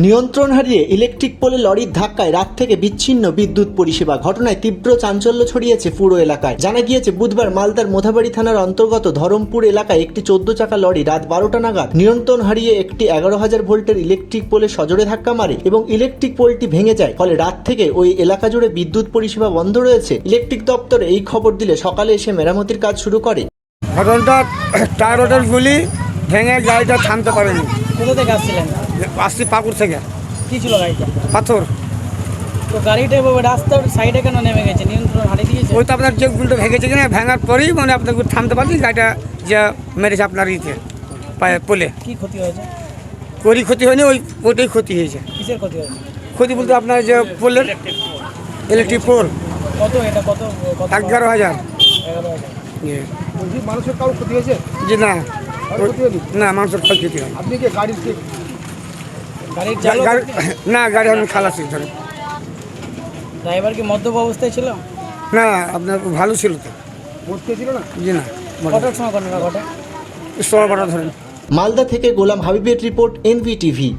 নিয়ন্ত্রণ হারিয়ে ইলেকট্রিক পোলে লরির ধাক্কায় রাত থেকে বিচ্ছিন্ন বিদ্যুৎ পরিষেবা ঘটনায় তীব্র চাঞ্চল্য ছড়িয়েছে পুরো এলাকায়। জানা গিয়েছে, বুধবার মালদার মোথাবাড়ি থানার অন্তর্গত ধরমপুর এলাকায় একটি চোদ্দ চাকা লরি রাত বারোটা নাগাদ নিয়ন্ত্রণ হারিয়ে একটি এগারো হাজার ভোল্টের ইলেকট্রিক পোলে সজোরে ধাক্কা মারে এবং ইলেকট্রিক পোলটি ভেঙে যায়। ফলে রাত থেকে ওই এলাকা জুড়ে বিদ্যুৎ পরিষেবা বন্ধ রয়েছে। ইলেকট্রিক দপ্তরে এই খবর দিলে সকালে এসে মেরামতির কাজ শুরু করে। ঘটনাটা টায়ার গুলি ভেঙে গাড়িটা থামতে পারেনি। কোথা থেকে আসছিলেন? আসছি পাকুর থেকে। কি ছিল গাড়িটা? পাথর। তো গাড়িটা রাস্তার সাইডে কেন নেমে গেছে? নিয়ন্ত্রণ হারিয়ে দিয়েছে? ওই তো আপনার যে গুলটা ভেঙেছে কিনা ভাঙার পরেই মানে আপনার থামতে পারেনি গাড়িটা যে মেরেছে আপনার ইতে পায়ে পোলে কি ক্ষতি হয়েছে? করি ক্ষতি হয়নি ওই ওইটাই ক্ষতি হয়েছে। কিসের ক্ষতি হয়েছে? ক্ষতি বলতে আপনার যে পোলের ইলেকট্রিক পোল কত এটা? কত কত? এগারো হাজার। এগারো হাজার। ইয়ে। মানুষের কারও ক্ষতি হয়েছে? জি না। না মানুষের ক্ষতি ক্ষতি হয়। আপনি কি গাড়ির না গাড়ি আমি খালাসি ধরেন। ড্রাইভার কি মদ্যপ অবস্থায় ছিল? না আপনার ভালো ছিল তো। ছিল না? জি না কটার সময় ঘটনা ঘটে? সোয়া বারো ধরেন। মালদা থেকে গোলাম হাবিবের রিপোর্ট এনভিটিভি